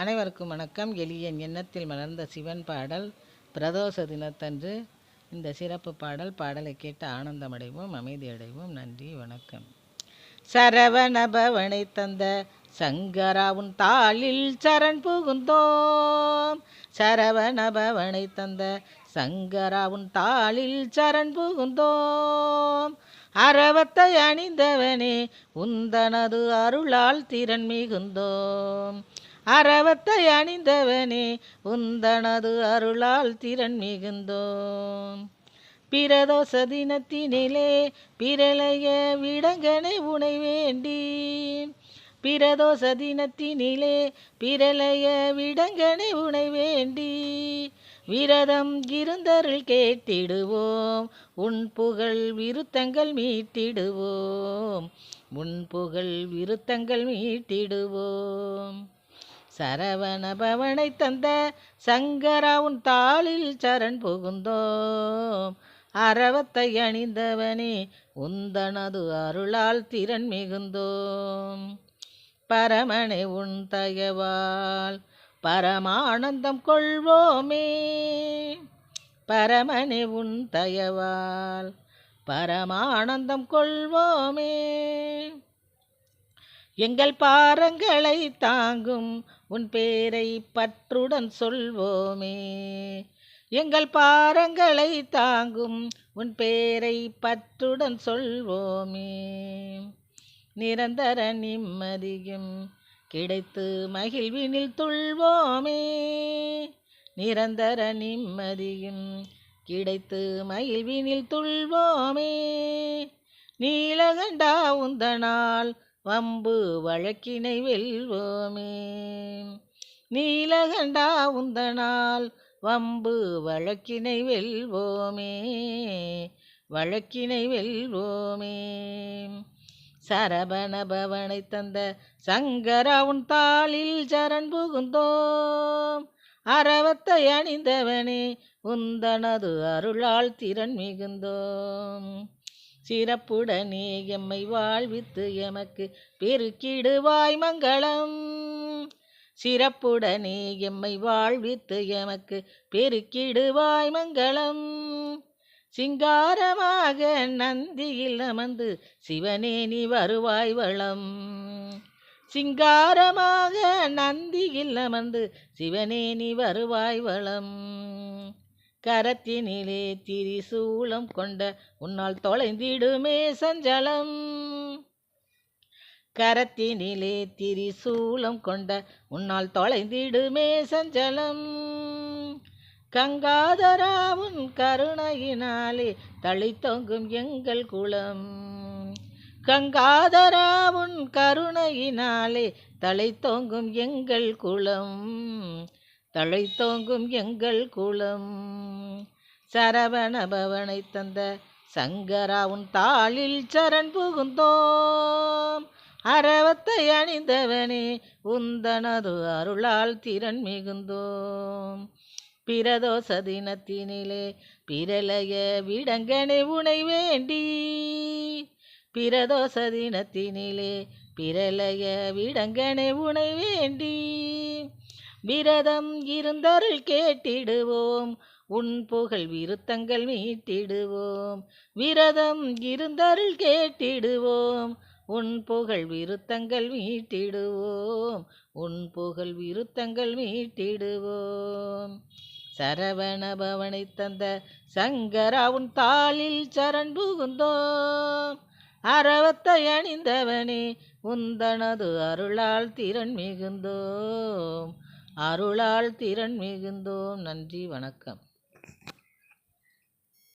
அனைவருக்கும் வணக்கம். எளியன் எண்ணத்தில் மலர்ந்த சிவன் பாடல் பிரதோஷ தினத்தன்று இந்த சிறப்பு பாடல் பாடலை கேட்டு ஆனந்தமடைவோம் அமைதியடைவோம். நன்றி வணக்கம். சரவணபவனை தந்த சங்கராவுன் தாளில் சரண் புகுந்தோம். சரவணபவனை தந்த சங்கராவுன் தாளில் சரண் புகுந்தோம். அரவத்தை அணிந்தவனே உந்தனது அருளால் திறன் மிகுந்தோம். அறவத்தை அணிந்தவனே உந்தனது அருளால் திறன் மிகுந்தோம். பிரதோஷ தினத்தினிலே பிரளைய விடங்கனை உனை வேண்டி பிரதோஷ தினத்தினிலே பிரளைய விடங்கனை உனை வேண்டி விரதம் இருந்தருள் கேட்டிடுவோம் உன் புகழ் விருத்தங்கள் மீட்டிடுவோம். உன் புகழ் விருத்தங்கள் மீட்டிடுவோம். சரவண பவனை தந்த சங்கரா உன் தாளில் சரண் புகுந்தோம். அரவத்தை அணிந்தவனே உந்தனது அருளால் திறன் மிகுந்தோம். பரமனை உன் தயவால் பரமானந்தம் கொள்வோமே. பரமனை உன் தயவால் பரமானந்தம் கொள்வோமே. எங்கள் பாரங்களை தாங்கும் உன் பேரை பற்றுடன் சொல்வோமே. எங்கள் பாரங்களை தாங்கும் உன் பேரை பற்றுடன் சொல்வோமே. நிரந்தர நிம்மதியும் கிடைத்து மகிழ்வினில் துள்வோமே. நிரந்தர நிம்மதியும் கிடைத்து மகிழ்வினில் துள்வோமே. நீலகண்டா உந்தனால் வம்பு வழக்கினை வெல்வோமே. நீலகண்டா உந்தனால் வம்பு வழக்கினை வெல்வோமே. வழக்கினை வெல்வோமே. சரபண பவனை தந்த சங்கரா உன் தாளில் சரண் புகுந்தோம். அறவத்தை அணிந்தவனே உந்தனது அருளால் திறன் மிகுந்தோம். சிறப்புடனே எம்மை வாழ்வித்து எமக்கு பெருக்கிடுவாய் மங்களம். சிறப்புடனே எம்மை வாழ்வித்து எமக்கு பெருக்கிடுவாய் மங்களம். சிங்காரமாக நந்தியில் அமர்ந்து சிவனே நீ வருவாய் வளம். சிங்காரமாக நந்தியில் அமர்ந்து சிவனே நீ வருவாய் வளம். கரத்தினிலே திரிசூலம் கொண்ட உன்னால் தொலைந்திடுமே சஞ்சலம். கரத்தினிலே திரிசூலம் கொண்ட உன்னால் தொலைந்திடுமே சஞ்சலம். கங்காதராவுன் கருணையினாலே தளித்தொங்கும் எங்கள் குளம் கங்காதராவுன் கருணையினாலே தழைத்தோங்கும் எங்கள் குளம் தழைத்தோங்கும் எங்கள் குளம். சரவண பவனை தந்த சங்கரா உன் தாளில் சரண் புகுந்தோம். அரவத்தை அணிந்தவனே உந்தனது அருளால் திறன் மிகுந்தோம். பிரதோச தினத்தினிலே பிரலய விடங்கனை உனை வேண்டி. பிரதோச தினத்தினிலே பிரலய விடங்கனை உனை வேண்டி. விரதம் இருந்தருள் கேட்டிடுவோம். உன் புகழ் விருத்தங்கள் மீட்டிடுவோம். விரதம் இருந்தருள் கேட்டிடுவோம். உன் புகழ் விருத்தங்கள் மீட்டிடுவோம். உன் புகழ் விருத்தங்கள் மீட்டிடுவோம். சரவண பவனை தந்த சங்கரா உன் தாளில் சரண் புகுந்தோம். அறவத்தை அணிந்தவனே உந்தனது அருளால் திறன் மிகுந்தோம். அருளால் திறன் மிகுந்தோம். நன்றி வணக்கம்.